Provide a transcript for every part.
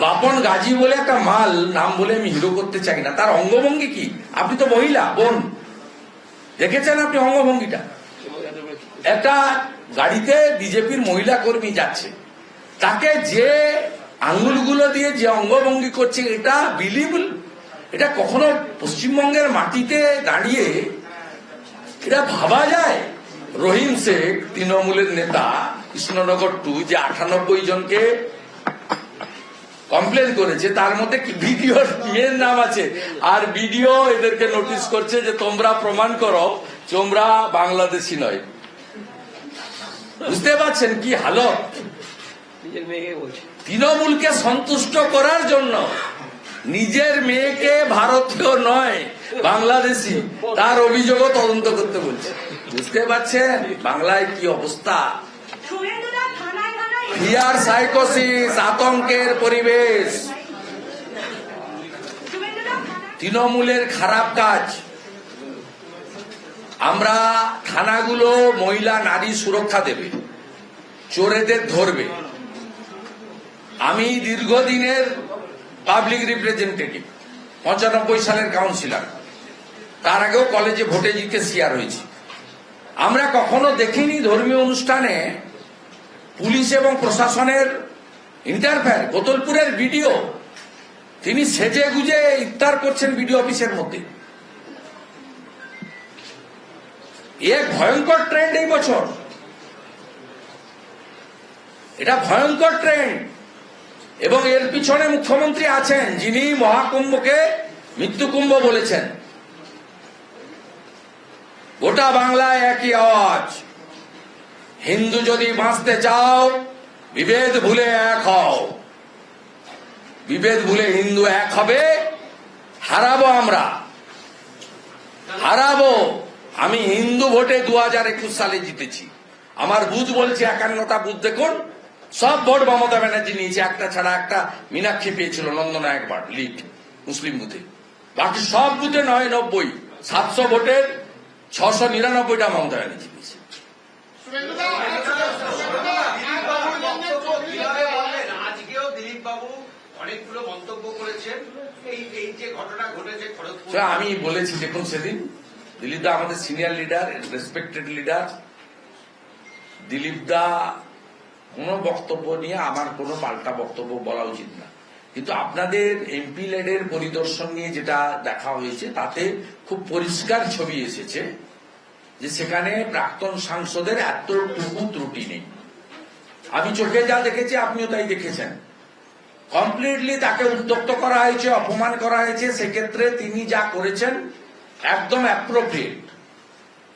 বাপন গাজী বলে একটা মাল, নাম বলে আমি হিরো করতে চাই না। তার অঙ্গভঙ্গি কি? আপনি তো মহিলা, বোন। দেখেছেন আপনি অঙ্গভঙ্গিটা? একটা গাড়িতে বিজেপির মহিলা কর্মী যাচ্ছে। তাকে যে আঙ্গুলগুলো দিয়ে যে অঙ্গভঙ্গি করছে, এটা বিলিবল এটা কখনো পশ্চিমবঙ্গের মাটিতে দাঁড়িয়ে এটা ভাবা যায়? রহিম শেখ, তৃণমূলের নেতা, কৃষ্ণনগর টু যে আটানব্বই জনকে কমপ্লেন করেছে তার মধ্যে কি ভিডিওর মেয়ের নাম আছে। আর ভিডিও এদেরকে নোটিশ করছে যে তোমরা প্রমাণ করো তোমরা বাংলাদেশি নয়। বুঝতে পারছেন কি হালত নিজের মেয়েকে বলছে। তৃণমূলকে সন্তুষ্ট করার জন্য নিজের মেয়েকে ভারতীয় নয় বাংলাদেশি তার অভিযোগও তদন্ত করতে বলছে। বুঝতে পারছেন বাংলায় কি অবস্থা? ফিয়ার সাইকোসিস, আতঙ্কের পরিবেশ। তৃণমূলের খারাপ কাজ। আমরা থানাগুলো মহিলা, নারী সুরক্ষা দেবে, চোরেদের ধরবে। আমি দীর্ঘদিনের পাবলিক রিপ্রেজেন্টেটিভ পঁচানব্বই সালের কাউন্সিলর তার আগেও কলেজে ভোটে জিতে শেয়ার হয়েছি। আমরা কখনো দেখিনি ধর্মীয় অনুষ্ঠানে পুলিশ এবং প্রশাসনের ইন্টারফেয়ার গোতলপুরের ভিডিও তিনি সেজে গুজে ইফতার করছেন বিডিও অফিসের মধ্যে। এক ভয়ঙ্কর ট্রেন্ড এই বছর। এটা ভয়ঙ্কর ট্রেন্ড এবং এর পিছনে মুখ্যমন্ত্রী আছেন, যিনি মহাকুম্ভকে মৃত্যুকুম্ভ বলেছেন। গোটা বাংলায় একই আওয়াজ। হিন্দু যদি বাঁচতে চাও, বিভেদ ভুলে এক হও। বিভেদ ভুলে হিন্দু এক হবে, হারাবো আমরা। হারাবো। আমি হিন্দু ভোটে দু হাজার একুশ সালে জিতেছি। আমার বুথ বলছে একান্নটা বুথ দেখুন, সব ভোট মমতা ব্যানার্জি নিয়েছে, একটা ছাড়া একটা মীনাক্ষী পেয়েছিল নন্দনা একবার, লিড, মুসলিম বুথে। বাকি সব বুথে নয় নব্বই, সাতশো ভোটের ছশো নিরানব্বইটা মমতা ব্যানার্জি। যে খড়গপুর আমি বলেছি দেখুন সেদিন? দিলীপ দা আমাদের senior leader respected leader Dilip দা, কোনো বক্তব্য নিয়ে আমার কোনো পাল্টা বক্তব্য বলা উচিত না। কিন্তু আপনাদের এমপি লেডের পরিদর্শন নিয়ে যেটা দেখা হয়েছে, তাতে খুব পরিষ্কার ছবি এসেছে। যে সেখানে প্রাক্তন সাংসদের এতটুকু ত্রুটি নেই। আমি চোখে যা দেখেছি, আপনিও তাই দেখেছেন। কমপ্লিটলি তাকে উত্তক্ত করা হয়েছে, অপমান করা হয়েছে, সেক্ষেত্রে তিনি যা করেছেন একদম অ্যাপ্রোপ্রিয়েট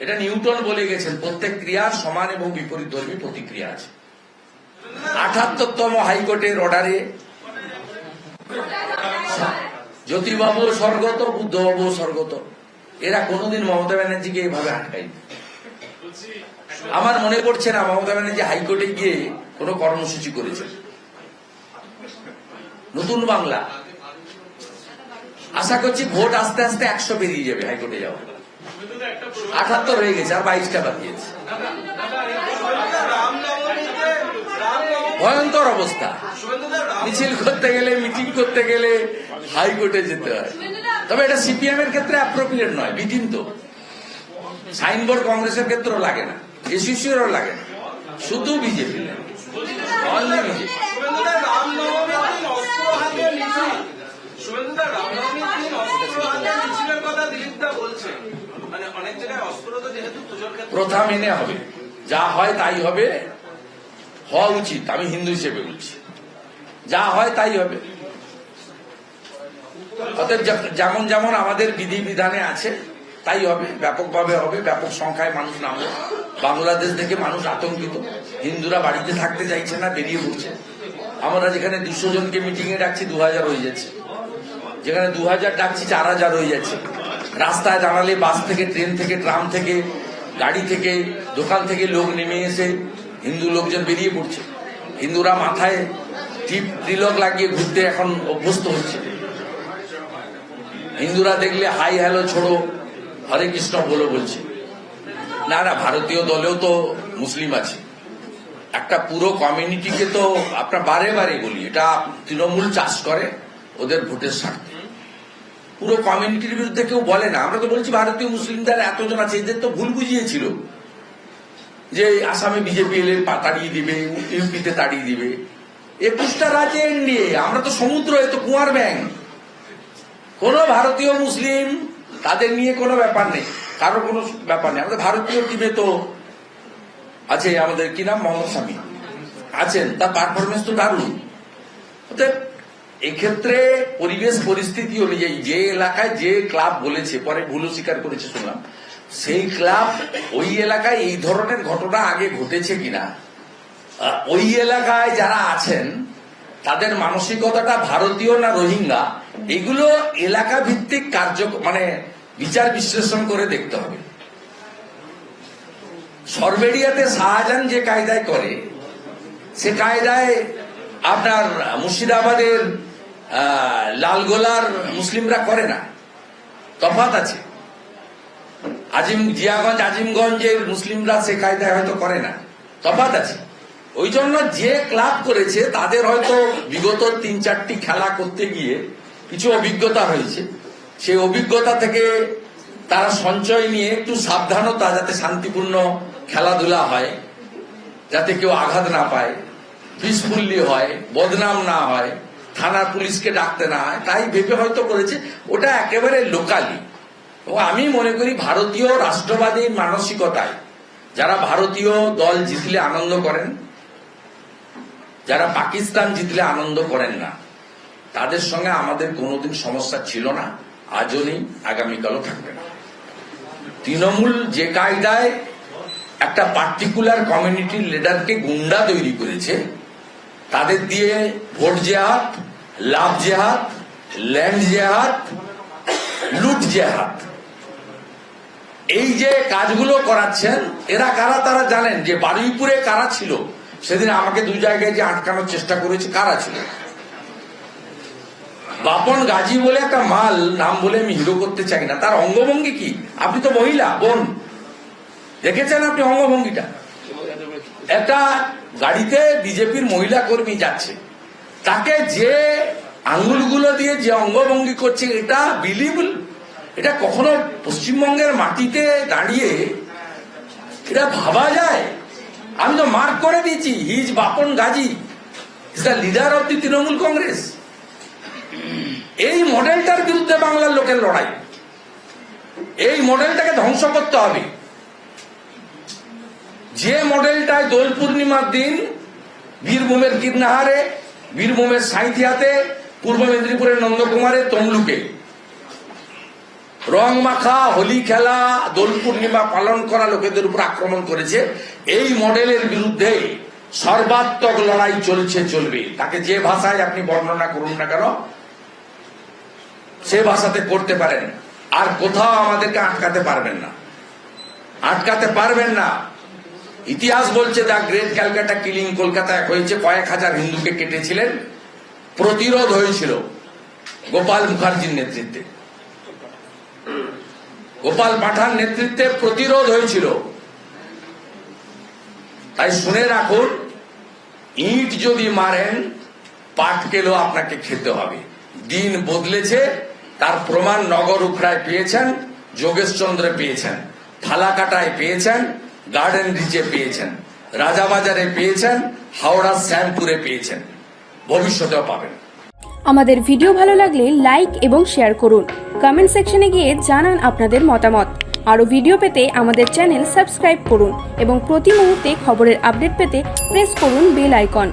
এটা নিউটন বলে গেছেন, প্রত্যেক ক্রিয়ার সমান এবং বিপরীত ধর্মী প্রতিক্রিয়া আছে। আঠাত্তরতম হাইকোর্টের অর্ডারে জ্যোতিবাবু স্বর্গত বুদ্ধবাবু স্বর্গত। এরা কোনোদিন মমতা ব্যানার্জিকে এইভাবে আটকায়নি। আমার মনে পড়ছে না মমতা ব্যানার্জি হাইকোর্টে গিয়ে কোনো কর্মসূচি করেছে নতুন বাংলা। আশা করছি ভোট আস্তে আস্তে একশো পেরিয়ে যাবে হাইকোর্টে যাওয়া। আঠাত্তর হয়ে গেছে আর বাইশটা বাকি আছে। ভয়ঙ্কর অবস্থা। মিছিল করতে গেলে মিটিং করতে গেলে হাইকোর্টে যেতে হয়। তবে এটা সিপিএম এর ক্ষেত্রে অ্যাপ্রোপ্রিয়েট নয় বিধিন তো। সাইনবোর্ড কংগ্রেসের ক্ষেত্রেও লাগে না এসিসিরও লাগে না শুধু বিজেপি অনলি বিজেপি। মানে প্রথা মেনে হবে। যা হয় তাই হবে। হওয়া উচিত আমি হিন্দু হিসেবে বলছি। যা হয় তাই হবে। অতএব যেমন যেমন আমাদের বিধি বিধানে আছে, তাই হবে, ব্যাপকভাবে হবে, ব্যাপক সংখ্যায় মানুষ নামবে। বাংলাদেশ থেকে মানুষ আতঙ্কিত। হিন্দুরা বাড়িতে থাকতে চাইছে না, বেরিয়ে পড়ছে। আমরা যেখানে দুশো জনকে মিটিং এ ডাকছি দু হাজার হয়ে যাচ্ছে। যেখানে দু হাজার ডাকছি চার হাজার হয়ে যাচ্ছে। রাস্তায় দাঁড়ালে বাস থেকে, ট্রেন থেকে, ট্রাম থেকে, গাড়ি থেকে, দোকান থেকে লোক নেমে এসে হিন্দু লোকজন বেরিয়ে পড়ছে। হিন্দুরা মাথায় টিপ তিলক লাগিয়ে ঘুরতে এখন অভ্যস্ত হচ্ছে। হিন্দুরা দেখলে, হাই, হ্যালো, ছোড়ো। হরে কৃষ্ণ বলো বলছে। না না, ভারতীয় দলেও তো মুসলিম আছে। একটা পুরো কমিউনিটিকে তো আপনার বারে বারে বলি, এটা তৃণমূল চাষ করে, ওদের ভোটের স্বার্থে। পুরো কমিউনিটির বিরুদ্ধে কেউ বলে না। আমরা তো বলছি, ভারতীয় মুসলিমদের এতজন আছে, এদের তো ভুল বুঝিয়েছিল যে আসামে বিজেপি এলে তাড়িয়ে দিবে, ইউপিতে তাড়িয়ে দিবে। একুশটা রাজ্যে এনডিএ, আমরা তো সমুদ্র, এ তো কুয়ার ব্যাং কোন ভারতীয় মুসলিম তাদের নিয়ে কোনো ব্যাপার নেই, কারও কোনো ব্যাপার নেই। আমাদের ভারতীয় টিমে তো আছে আমাদের কি নাম? মোহাম্মদ শামী আছেন, তার পারফরমেন্স তো দারুণ। এক্ষেত্রে পরিবেশ পরিস্থিতি অনুযায়ী যে এলাকায় যে ক্লাব বলেছে, পরে ভুলও স্বীকার করেছে শুনলাম, সেই ক্লাব ওই এলাকায় এই ধরনের ঘটনা আগে ঘটেছে কিনা? ওই এলাকায় যারা আছেন, তাদের মানসিকতাটা ভারতীয় না রোহিঙ্গা? এগুলো এলাকা ভিত্তিক কার্য মানে বিচার বিশ্লেষণ করে দেখতে হবে। সরবেরিয়াতে শাহজাহান যে কায়দায় করে, সে কায়দায় আপনার মুর্শিদাবাদের লালগোলার মুসলিমরা করে না। তফাত আছে। আজিম জিয়াগঞ্জ, আজিমগঞ্জের মুসলিমরা সে কায়দায় হয়তো করে না। তফাত আছে। ওই জন্য যে ক্লাব করেছে, তাদের হয়তো বিগত তিন চারটি খেলা করতে গিয়ে কিছু অভিজ্ঞতা হয়েছে। সেই অভিজ্ঞতা থেকে তারা সঞ্চয় নিয়ে একটু সাবধানতা যাতে শান্তিপূর্ণ খেলাধুলা হয়, যাতে কেউ আঘাত না পায় পিসফুল্লি হয়, বদনাম না হয় থানার পুলিশকে ডাকতে না হয়, তাই ভেবে হয়তো করেছে। ওটা একেবারে লোকালি। ও আমি মনে করি ভারতীয় রাষ্ট্রবাদী মানসিকতায় যারা ভারতীয় দল জিতলে আনন্দ করেন, যারা পাকিস্তান জিতলে আনন্দ করেন না। তাদের সঙ্গে আমাদের কোনোদিন সমস্যা ছিল না, আজও নেই, আগামীকালও থাকবে না। তৃণমূল যে কায়দায় একটা পার্টিকুলার কমিউনিটির লিডারকে গুন্ডা তৈরি করেছে, তাদের দিয়ে ভোট জেহাদ, লাভ জেহাদ ল্যান্ড জেহাদ, লুট জেহাদ। এই যে কাজগুলো করাচ্ছেন, এরা কারা তারা জানেন যে বারুইপুরে কারা ছিল? সেদিন আমাকে দু জায়গায় যে আটকানোর চেষ্টা করেছে, কারা ছিল? বাপন গাজী বলে একটা মাল, নাম বলে আমি হিরো করতে চাই না। তার অঙ্গভঙ্গি কি? আপনি তো মহিলা, বোন। দেখেছেন আপনি অঙ্গভঙ্গিটা? একটা গাড়িতে বিজেপির মহিলা কর্মী যাচ্ছে। তাকে যে আঙ্গুলগুলো দিয়ে যে অঙ্গভঙ্গি করছে, এটা বিলিবল এটা কখনো পশ্চিমবঙ্গের মাটিতে দাঁড়িয়ে এটা ভাবা যায়? আমি তো মার্ক করে দিয়েছি his Bapan Gazi. Is the leader of the Trinamool Congress. এই মডেলটার বিরুদ্ধে বাংলার লোকের লড়াই। এই মডেলটাকে ধ্বংস করতে হবে। যে মডেলটায় দোল পূর্ণিমার দিন বীরভূমের কীর্ণাহারে বীরভূমের সাঁইথিয়াতে, পূর্ব মেদিনীপুরের নন্দকুমারে, তমলুকে। রং মাখা, হোলি খেলা, দোল পূর্ণিমা পালন করা লোকেদের উপর আক্রমণ করেছে। এই মডেলের বিরুদ্ধে সর্বাত্মক লড়াই চলছে, চলবে। তাকে যে ভাষায় আপনি বর্ণনা করুন না কেন সে ভাষাতে করতে পারেন। আর কোথাও আমাদেরকে আটকাতে পারবেন না। আটকাতে পারবেন না। ইতিহাস বলছে দা গ্রেট ক্যালকাটা কিলিং কলকাতায় হয়েছে, কয়েক হাজার হিন্দুকে কেটেছিলেন। প্রতিরোধ হয়েছিল গোপাল মুখার্জির নেতৃত্বে। গোপাল পাঠান নেতৃত্বে প্রতিরোধ হয়েছিল। তাই শুনে রাখুন, ইট যদি মারেন, পাটকেলও আপনাকে খেতে হবে। দিন বদলেছে তার প্রমাণ নগর উখড়ায় পেয়েছেন, যোগেশচন্দ্রে পেয়েছেন ফালাকাটায় পেয়েছেন, গার্ডেন রিচে পেয়েছেন, রাজাবাজারে পেয়েছেন, হাওড়া শ্যামপুরে পেয়েছেন। ভবিষ্যতেও পাবেন। আমাদের ভিডিও ভালো লাগলে লাইক এবং শেয়ার করুন। কমেন্ট সেকশনে গিয়ে জানান আপনাদের মতামত। আরও ভিডিও পেতে আমাদের চ্যানেল সাবস্ক্রাইব করুন এবং প্রতি মুহূর্তে খবরের আপডেট পেতে প্রেস করুন বেল আইকন।